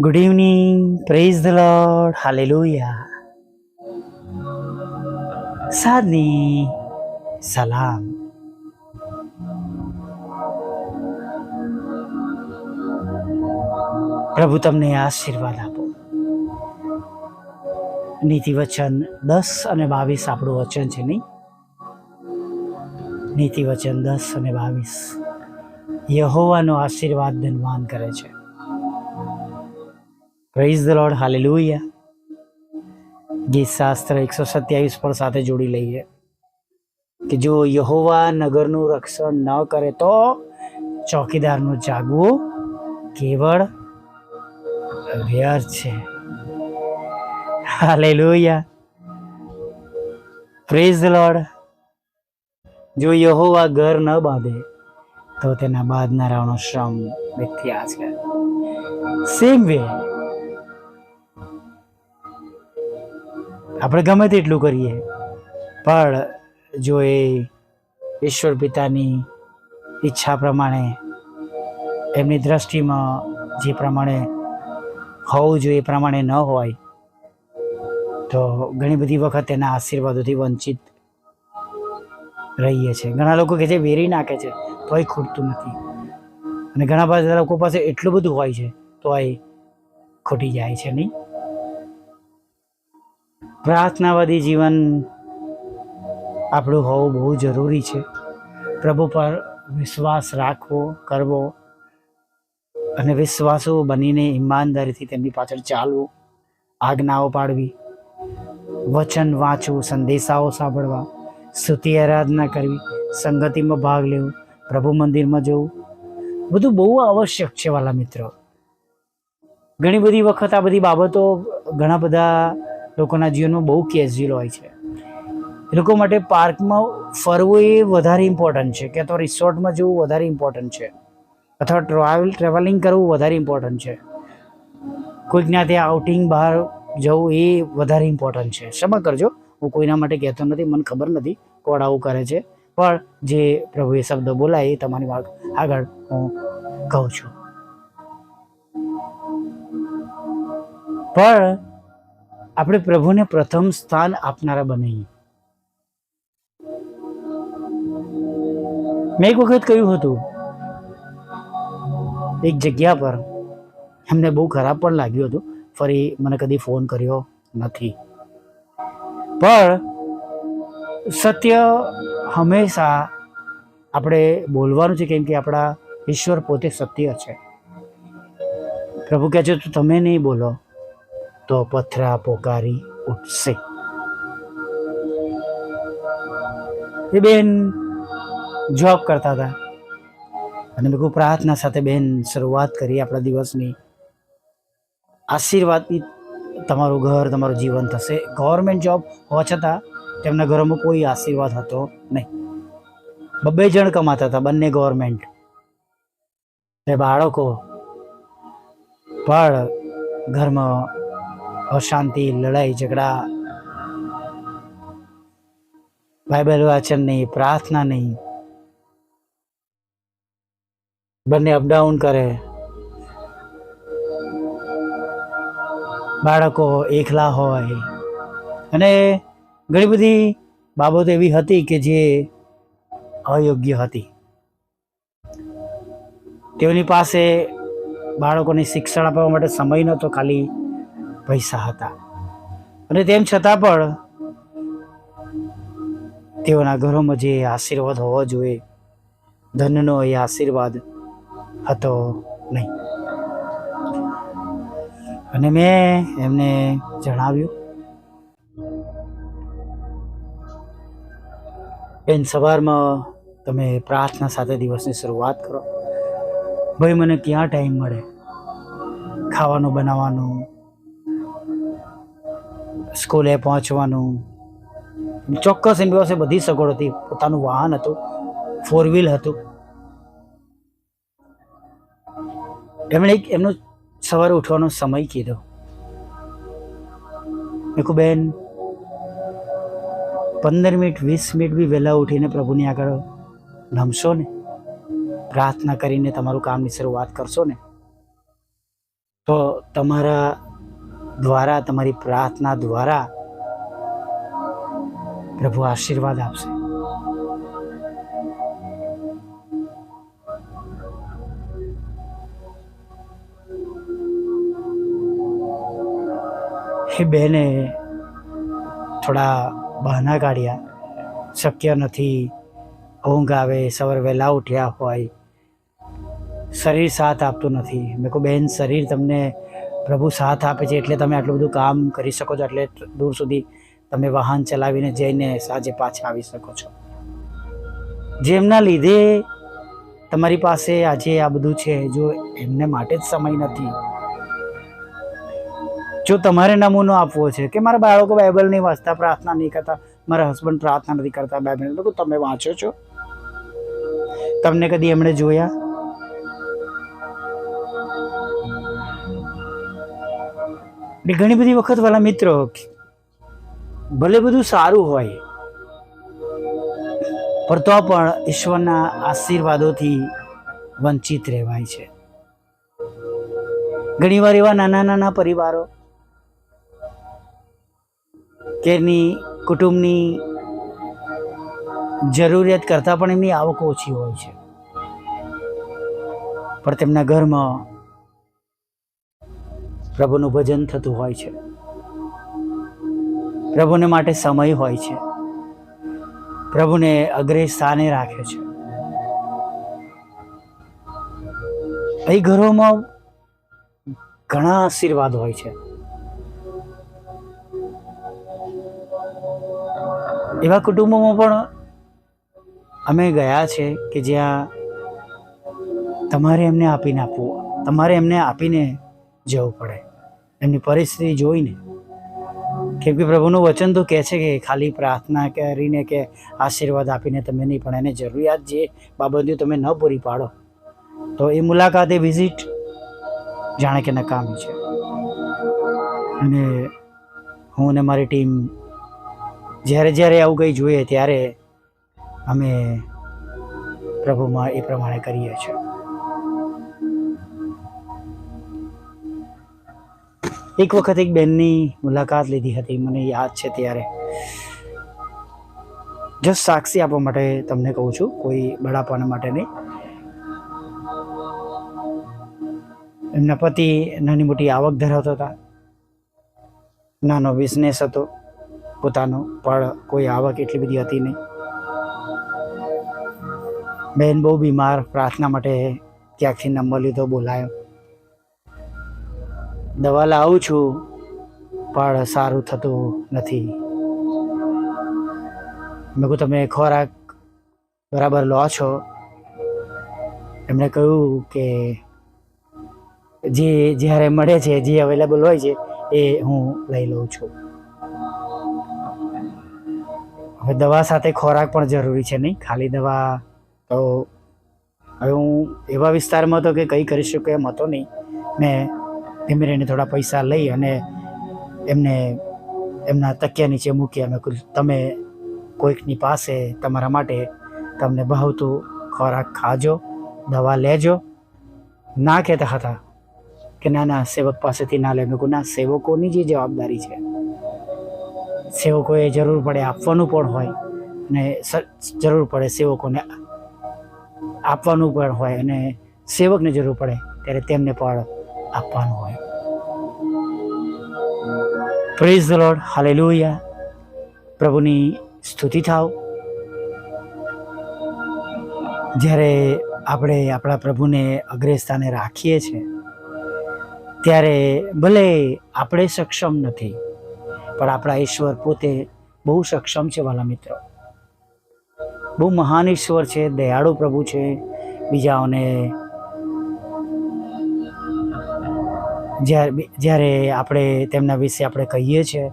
Good evening praise the Lord hallelujah સાદની સલામ પ્રભુ તમને આશીર્વાદ આપો. નીતિ વચન દસ અને બાવીસ આપણું વચન છે નહીં? નીતિ વચન દસ અને બાવીસ. યહોવાનો આશીર્વાદ ધનવાન કરે છે. પ્રેઝ ધ લોર્ડ હાલેલુયા ગીત શાસ્ત્ર એકસો સત્યાવીસ પણ સાથે જોડી લઈએ કે જો યહોવા નગરનું રક્ષણ ન કરે તો ચોકીદારનું જાગવું કેવળ વ્યર્થ છે. હાલેલુયા પ્રેઝ ધ લોર્ડ જો યહોવા ઘર ન બાંધે તો તેના બાદનારાઓનો શ્રમ આ છે સેમ વે આપણે ગમે તેટલું કરીએ. પણ જો એ ઈશ્વર પિતાની ઈચ્છા પ્રમાણે, એમની દ્રષ્ટિમાં જે પ્રમાણે હોવું જોઈએ એ પ્રમાણે ન હોય, તો ઘણી બધી વખત એના આશીર્વાદોથી વંચિત રહીએ છીએ. ઘણા લોકો કે છે, વેરી નાખે છે, તોય ખૂટતું નથી. અને ઘણા બધા લોકો પાસે એટલું બધું હોય છે, તોય ખૂટી જાય છે નહીં. પ્રાર્થનાવાદી જીવન આપણું હોવું બહુ જરૂરી છે. પ્રભુ પર વિશ્વાસ રાખવો, કરવો અને વિશ્વાસો બનીને ઈમાનદારીથી તેમની પાછળ ચાલવું, આજ્ઞાઓ પાડવી, વચન વાંચવું, સંદેશાઓ સાંભળવા, સ્તુતિ આરાધના કરવી, સંગતિમાં ભાગ લેવો, પ્રભુ મંદિરમાં જવું, બધું બહુ આવશ્યક છે વાલા મિત્રો. ઘણી બધી વખત આ બધી બાબતો ઘણા બધા લોકોના જીવનમાં બહુ કેઝ્યુઅલ હોય છે. એ લોકો માટે પાર્કમાં ફરવું એ વધારે ઇમ્પોર્ટન્ટ છે કે તો રિસોર્ટમાં જવું વધારે ઇમ્પોર્ટન્ટ છે. અથવા ટ્રાવેલ, ટ્રાવેલિંગ કરવું વધારે ઇમ્પોર્ટન્ટ છે. કોઈકના ત્યાં આઉટિંગ બહાર જવું એ વધારે ઇમ્પોર્ટન્ટ છે. ક્ષમા કરજો. હું કોઈના માટે કહેતો નથી, મને ખબર નથી કોણ આવું કરે છે. પણ જે પ્રભુએ શબ્દ બોલાય એ તમારી વાત આગળ હું કહું છું. પણ આપણે પ્રભુને પ્રથમ સ્થાન આપનારા બનાવીએ મેં એક વખત કહ્યું હતું, એક જગ્યા પર એમને બહુ ખરાબ પણ લાગ્યું હતું, ફરી મને કદી ફોન કર્યો નથી. પણ સત્ય હંમેશા આપણે બોલવાનું છે, કેમ કે આપણા ઈશ્વર પોતે સત્ય છે. પ્રભુ કહે છે, તો તમે નહીં બોલો તો પથરા પોકારી ઉઠશે. એ બેન જોબ કરતા હતા. અને મેં પ્રાર્થના સાથે બેન શરૂઆત કરી આપણા દિવસની. આશીર્વાદથી તમારું ઘર, તમારું જીવન થશે. ગવર્મેન્ટ જોબ હોવા છતાં તેમના ઘરોમાં કોઈ આશીર્વાદ હતો નહીં. બબ્બે જણ કમાતા હતા, બંને ગવર્મેન્ટ એ બાળકો. પણ ઘરમાં અશાંતિ, લડાઈ, ઝઘડા. બાઇબલ વાંચન નહીં, પ્રાર્થના નહીં. બંને અપડાઉન કરે. બાળકો એકલા હોય. અને ઘણી બધી બાબતો એવી હતી કે જે અયોગ્ય હતી. તેઓની પાસે બાળકોને શિક્ષણ આપવા માટે સમય નહોતો ખાલી. પૈસા હતા. અને તેમ છતાં પણ તેઓના ઘરોમાં જે આશીર્વાદ હોવો જોઈએ, ધનનો એ આશીર્વાદ હતો નહીં. અને મેં એમને જણાવ્યું, બેન સવારમાં તમે પ્રાર્થના સાથે દિવસની શરૂઆત કરો. ભાઈ, મને ક્યાં ટાઈમ મળે? ખાવાનું બનાવવાનું સ્કૂલે પહોંચવાનું. ચોક્કસ એમની પાસે બધી સગવડ હતી. પોતાનું વાહન હતું. ફોર વ્હીલ હતું. એમણે એક, એમનો સવારે ઉઠવાનો સમય કીધો. મેં બેન, પંદર મિનિટ, વીસ મિનિટ બી વહેલા ઉઠીને પ્રભુની આગળ નમશો ને? પ્રાર્થના કરીને તમારું કામની શરૂઆત કરશો ને? તો તમારા દ્વારા, તમારી પ્રાર્થના દ્વારા પ્રભુ આશીર્વાદ આપશે. એ બેને થોડા બહાના કાઢ્યા. શક્ય નથી, ઊંઘ આવે, સવારે વહેલા ઉઠ્યા હોય. શરીર સાથ આપતું નથી. મેં કહું બેન શરીર તમને પ્રભુ સાથ આપે છે એટલે તમે આટલું બધું કામ કરી શકો છો, એટલે દૂર સુધી તમે વાહન ચલાવીને જઈને સાંજે પાછા આવી શકો છો. જેમના લીધે તમારી પાસે આજે આ બધું છે, જો એમને માટે જ સમય નથી. જો તમારે નમૂનો આપવો છે કે મારા બાળકો બાઇબલ નહીં વાંચતા પ્રાર્થના નહીં કરતા, મારા હસબન્ડ પ્રાર્થના નથી કરતા બાઇબલ તમે વાંચો છો? તમને કદી એમણે જોયા? એટલે ઘણી બધી વખત વાલા મિત્રો ભલે બધું સારું હોય પણ તો પણ ઈશ્વરના આશીર્વાદોથી વંચિત રહેવાય છે. ઘણીવાર એવા નાના નાના પરિવારો કેની કુટુંબની જરૂરિયાત કરતાં પણ એમની આવક ઓછી હોય છે. પણ તેમના ઘરમાં પ્રભુનું ભજન થતું હોય છે. પ્રભુને માટે સમય હોય છે. પ્રભુને અગ્રે સ્થાને રાખે છે. અહીં ઘરોમાં ઘણા આશીર્વાદ હોય છે. એવા કુટુંબોમાં પણ અમે ગયા છે કે જ્યાં તમારે એમને આપીને આપવું. તમારે એમને આપીને જવું પડે. એમની પરિસ્થિતિ જોઈને કેમ કે પ્રભુનું વચન તો કહે છે કે ખાલી પ્રાર્થના કરીને કે આશીર્વાદ આપીને તમે નહીં, પણ એને જરૂરિયાત જે બાબતો તમે ન પૂરી પાડો, તો એ મુલાકાત વિઝિટ જાણે કે નકામી છે. અને હું અને મારી ટીમ જ્યારે જ્યારે આવું કંઈ જોઈએ ત્યારે અમે પ્રભુમાં એ પ્રમાણે કરીએ છીએ. એક વખત એક બેનની મુલાકાત લીધી હતી, મને યાદ છે ત્યારે. જસ્ટ સાક્ષી આપવા માટે તમને કહું છું, કોઈ બડાપણ માટે નહીં. એમના પતિ નાની મોટી આવક ધરાવતા હતા. નાનો બિઝનેસ હતો. પોતાનો પણ કોઈ આવક એટલી બધી હતી નહીં. બેન બહુ બીમાર, પ્રાર્થના માટે ત્યાંથી નંબર લીધો, બોલાયો. દવા લાવું છું, પણ સારું થતું નથી. મેં કહું તમે ખોરાક બરાબર લો છો. એમણે કહ્યું કે, જે, જ્યારે મળે છે, જે અવેલેબલ હોય છે, એ હું લઈ લઉં છું. હવે દવા સાથે ખોરાક પણ જરૂરી છે નહીં. ખાલી દવા તો હવે હું એવા વિસ્તારમાં હતો કે કંઈ કરી શકું એમ હતો નહીં. મેં ધીમે રહીને થોડા પૈસા લઈ અને એમને એમના તકિયા નીચે મૂકી અમે તમે કોઈકની પાસે તમારા માટે તમને ભાવતું ખોરાક ખાજો, દવા લેજો. ના કહેતા હતા કે ના ના, સેવક પાસેથી ના લે. મેં ના, સેવકોની જે જવાબદારી છે, સેવકોએ જરૂર પડે આપવાનું પણ હોય અને જરૂર પડે સેવકોને આપવાનું પણ હોય અને સેવકને જરૂર પડે, ત્યારે તેમને પણ આપવાનું હોય. પ્રેઝ ધ લોર્ડ હાલેલુયા પ્રભુની સ્તુતિ થાવ. જ્યારે આપણે આપણા પ્રભુને અગ્રે રાખીએ છીએ, ત્યારે ભલે આપણે સક્ષમ નથી, પણ આપણા ઈશ્વર પોતે બહુ સક્ષમ છે, વાલા મિત્રો. બહુ મહાન ઈશ્વર છે, દયાળુ પ્રભુ છે, બીજાઓને જ્યારે જ્યારે આપણે તેમના વિશે આપણે કહીએ છીએ,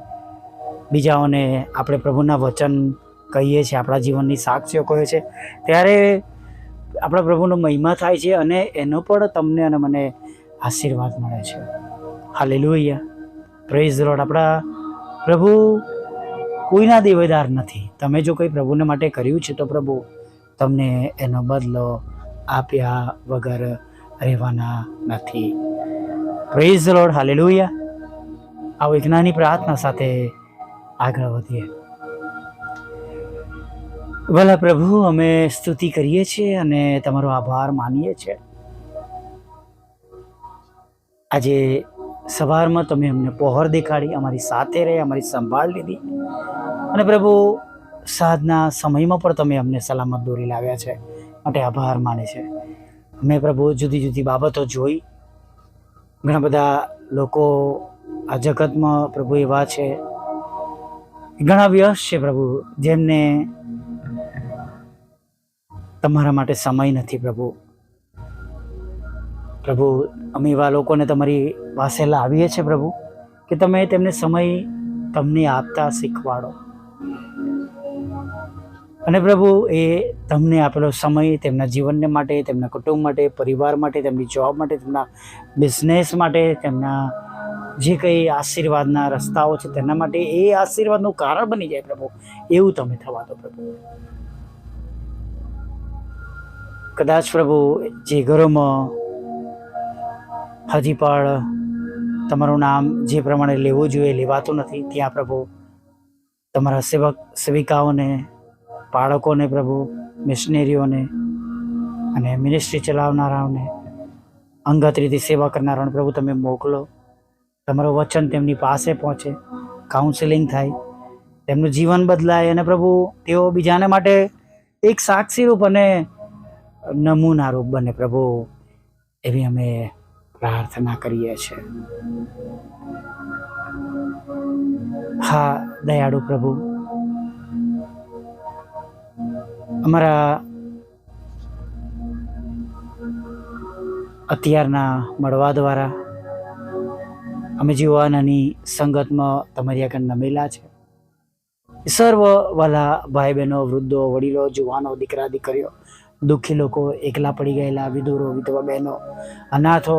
બીજાઓને આપણે પ્રભુના વચન કહીએ છીએ, આપણા જીવનની સાક્ષીઓ કહે છે, ત્યારે આપણા પ્રભુનો મહિમા થાય છે અને એનો પણ તમને અને મને આશીર્વાદ મળે છે. હાલેલુયા. પ્રેઝ રોડ આપણા પ્રભુ કોઈના દેવેદાર નથી. તમે જો કંઈ પ્રભુને માટે કર્યું છે તો પ્રભુ તમને એનો બદલો આપ્યા વગર રહેવાના નથી. પ્રેઝ લોડ હાલેલુયા આવો એક નાની પ્રાર્થના સાથે આગળ વધીએ. ભલા પ્રભુ, અમે સ્તુતિ કરીએ છીએ અને તમારો આભાર માનીએ છીએ. આજે સવારમાં તમે અમને પહોર દેખાડી, અમારી સાથે રહે, અમારી સંભાળ લીધી. અને પ્રભુ સાધના સમયમાં પણ તમે અમને સલામત દોરી લાવ્યા છે. માટે આભાર માને છે. અમે પ્રભુ જુદી જુદી બાબતો જોઈ ઘણા બધા લોકો આ જગતમાં પ્રભુ એવા છે. ઘણા વ્યસ્ત છે પ્રભુ, જેમને તમારા માટે સમય નથી પ્રભુ. પ્રભુ, અમે એવા લોકોને તમારી પાસે લાવીએ છીએ પ્રભુ, કે તમે તેમને સમય તમને આપતા શીખવાડો. અને પ્રભુ, એ તમને આપેલો સમય, તેમના જીવનને માટે, તેમના કુટુંબ માટે, પરિવાર માટે, તેમની જોબ માટે, તેમના બિઝનેસ માટે, તેમના જે કંઈ આશીર્વાદના રસ્તાઓ છે તેના માટે, એ આશીર્વાદનું કારણ બની જાય પ્રભુ. એવું તમે થવા દો પ્રભુ. કદાચ પ્રભુ, જે ઘરોમાં હજી પણ તમારું નામ જે પ્રમાણે લેવું જોઈએ, લેવાતું નથી, ત્યાં પ્રભુ તમારા સેવક, સેવિકાઓને બાળકોને પ્રભુ, મિશનરીઓને અને મિનિસ્ટ્રી ચલાવનારાઓને અંગત રીતે સેવા કરનારાઓને પ્રભુ તમે મોકલો. તમારું વચન તેમની પાસે પહોંચે કાઉન્સેલિંગ થાય, તેમનું જીવન બદલાય અને પ્રભુ તેઓ બીજાને માટે એક સાક્ષીરૂપ અને નમૂનારૂપ બને પ્રભુ, એવી અમે પ્રાર્થના કરીએ છીએ. હા, દયાળુ પ્રભુ અમારા અત્યારના મળવા દ્વારા અમે જીવવાનાની સંગતમાં તમારી આગળ નમેલા છે. સર્વ વાલા ભાઈ બહેનો વૃદ્ધો, વડીલો, જુવાનો, દીકરા, દીકરીઓ, દુઃખી લોકો એકલા પડી ગયેલા, વિધુરો, વિધવા બહેનો, અનાથો,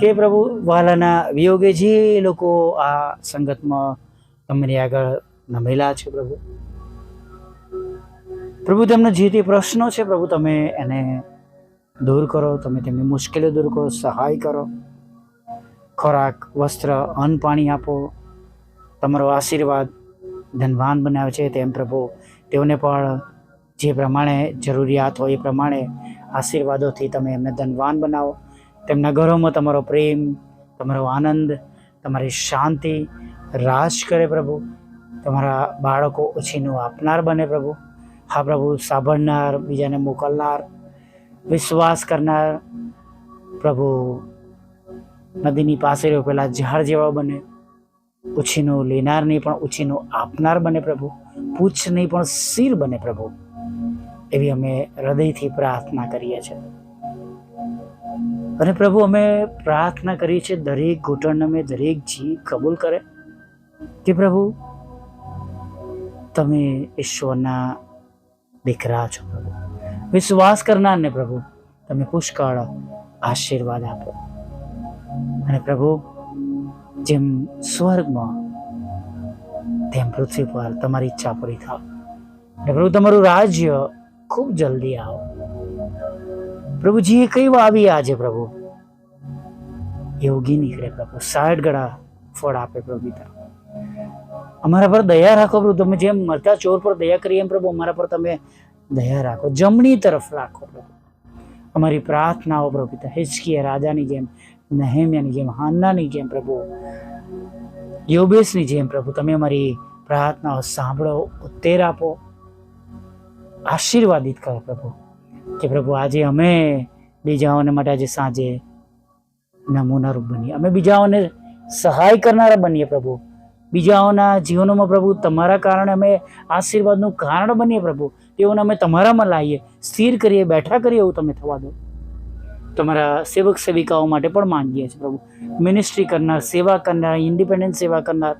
કે પ્રભુ વાલાના વિયોગે જે લોકો આ સંગતમાં તમારી આગળ નમેલા છે પ્રભુ. પ્રભુ, તેમનો જે તે પ્રશ્નો છે, પ્રભુ, તમે એને દૂર કરો, તમે તેમની મુશ્કેલીઓ દૂર કરો, સહાય કરો. ખોરાક, વસ્ત્ર, અન્ન પાણી આપો. તમારો આશીર્વાદ ધનવાન બનાવે છે તેમ પ્રભુ, તેઓને પણ જે પ્રમાણે જરૂરિયાત હોય એ પ્રમાણે આશીર્વાદોથી તમે એમને ધનવાન બનાવો. તેમના ઘરોમાં તમારો પ્રેમ, તમારો આનંદ, તમારી શાંતિ રાજ કરે પ્રભુ. તમારા બાળકો ઉછીનું આપનાર બને પ્રભુ. હા પ્રભુ સાંભળનાર, બીજાને મોકલનાર, વિશ્વાસ કરનાર પ્રભુ નદીની પાસે રોપેલા ઝાડ જેવા બને, ઉછીનું લેનાર નહીં, પણ ઉછીનું આપનાર બને પ્રભુ. પૂછ નહીં, પણ શિર બને પ્રભુ. એવી અમે હૃદયથી પ્રાર્થના કરીએ છીએ. અને પ્રભુ, અમે પ્રાર્થના કરીએ છીએ દરેક ઘૂંટણ અમે, દરેક જીવ કબૂલ કરે કે પ્રભુ, તમે ઈશ્વરના દીકરા છો પ્રભુ. વિશ્વાસ કરનારને પ્રભુ, તમે પુષ્કળ આશીર્વાદ આપો. અને પ્રભુ, જેમ સ્વર્ગમાં, તેમ પૃથ્વી પર તમારી ઈચ્છા પૂરી થાવ. અને પ્રભુ, તમારું રાજ્ય ખૂબ જલ્દી આવો. પ્રભુજી એ કઈ આવી આજે પ્રભુ યોગી નીકળે પ્રભુ. સાઠ ગળા ફળ આપે પ્રભુ પિતા. અમારા પર દયા રાખો પ્રભુ. તમે જેમ મરતા ચોર પર દયા કરી એમ પ્રભુ, અમારા પર તમે દયા રાખો. જમણી તરફ રાખો પ્રભુ. અમારી પ્રાર્થનાઓ પ્રભુ પિતા હિચકીયા રાજાની જેમ, નહેમ્યાની જેમ, હાન્નાની જેમ પ્રભુ યોબેશની જેમ પ્રભુ, તમે અમારી પ્રાર્થનાઓ સાંભળો, ઉત્તેર આપો, આશીર્વાદિત કરો પ્રભુ. કે પ્રભુ આજે અમે બીજાઓને માટે આજે સાંજે નમૂનારૂપ બનીએ. અમે બીજાઓને સહાય કરનારા બનીએ પ્રભુ. બીજાઓના જીવનોમાં પ્રભુ, તમારા કારણે અમે આશીર્વાદનું કારણ બનીએ પ્રભુ. તેઓને અમે તમારામાં લાવીએ, સ્થિર કરીએ, બેઠા કરીએ એવું તમે થવા દો. તમારા સેવક સેવિકાઓ માટે પણ માંગીએ છીએ પ્રભુ. મિનિસ્ટ્રી કરનાર, સેવા કરનાર ઇન્ડિપેન્ડન્ટ સેવા કરનાર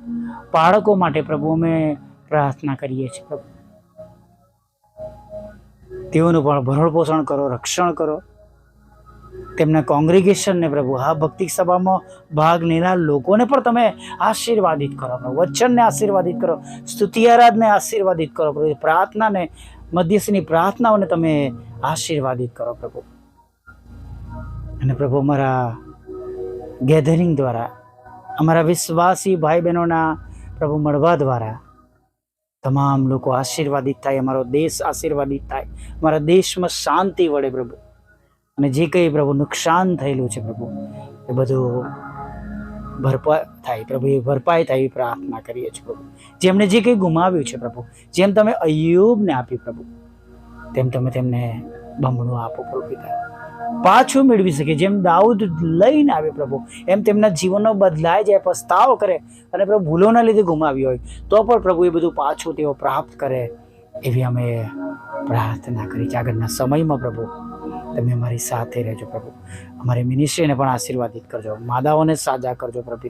બાળકો માટે પ્રભુ અમે પ્રાર્થના કરીએ છીએ પ્રભુ. તેઓનું પણ ભરણ પોષણ કરો, રક્ષણ કરો. તેમના કોંગ્રિગેશનને પ્રભુ આ ભક્તિ સભામાં ભાગ લેનાર લોકોને પણ તમે આશીર્વાદિત કરો, પ્રભુ, વચનને આશીર્વાદિત કરો, સ્તુતિ આરાધને આશીર્વાદિત કરો, પ્રભુ પ્રાર્થનાને, મધ્યસ્થની પ્રાર્થનાઓને તમે આશીર્વાદિત કરો, પ્રભુ. અને પ્રભુ, અમારા ગેધરિંગ દ્વારા, અમારા વિશ્વાસી ભાઈ બહેનોના પ્રભુ મળવા દ્વારા તમામ લોકો આશીર્વાદિત થાય, અમારો દેશ આશીર્વાદિત થાય, અમારા દેશમાં શાંતિ વળે, પ્રભુ. અને જે કંઈ પ્રભુ નુકસાન થયેલું છે પ્રભુ, એ બધું ભરપાઈ થાય પ્રભુ, એ ભરપાઈ થાય એવી પ્રાર્થના કરીએ છીએ પ્રભુ. જેમણે જે કંઈ ગુમાવ્યું છે પ્રભુ, જેમ તમે અયુબને આપ્યું પ્રભુ, તેમ તમે તેમને બમણું આપો પ્રભુ પિતા. પાછું મેળવી શકે, જેમ દાઉદ લઈને આવે પ્રભુ, એમ તેમના જીવનનો બદલાય જાય, પસ્તાવો કરે અને પ્રભુ ભૂલોના લીધે ગુમાવી હોય, તો પણ પ્રભુ એ બધું પાછું તેઓ પ્રાપ્ત કરે એવી અમે પ્રાર્થના કરી છે. આગળના સમયમાં પ્રભુ તમે અમારી સાથે રહેજો પ્રભુ. અમારી મિનિસ્ટ્રીને પણ આશીર્વાદિત કરજો. માદાઓને સાજા કરજો પ્રભુ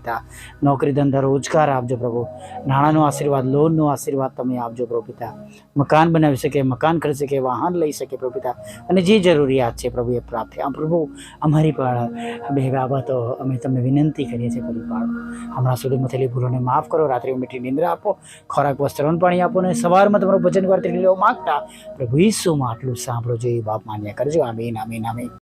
નોકરી ધંધા રોજગાર આપજો પ્રભુ. નાણાંનો આશીર્વાદ, લોનનો આશીર્વાદ તમે આપજો પ્રભુ મકાન બનાવી શકે, મકાન કરી શકે, વાહન લઈ શકે પ્રભુ અને જે જરૂરિયાત છે પ્રભુ એ પ્રાપ્ત. આમ પ્રભુ, અમારી પણ બે બાબતો અમે તમને વિનંતી કરીએ છીએ પ્રભુ પાડો. હમણાં સુધીમાં થયેલી ભૂલોને માફ કરો. રાત્રે મીઠી નિંદ્રા આપો. ખોરાક, વસ્ત્ર પાણી આપો. અને સવારમાં તમારું ભજન કરતી લેવા માગતા પ્રભુ ઈસુમાં આટલું સાંભળો જોઈએ બાપ માન્ય કરજો. আমিন আমিন আমিন।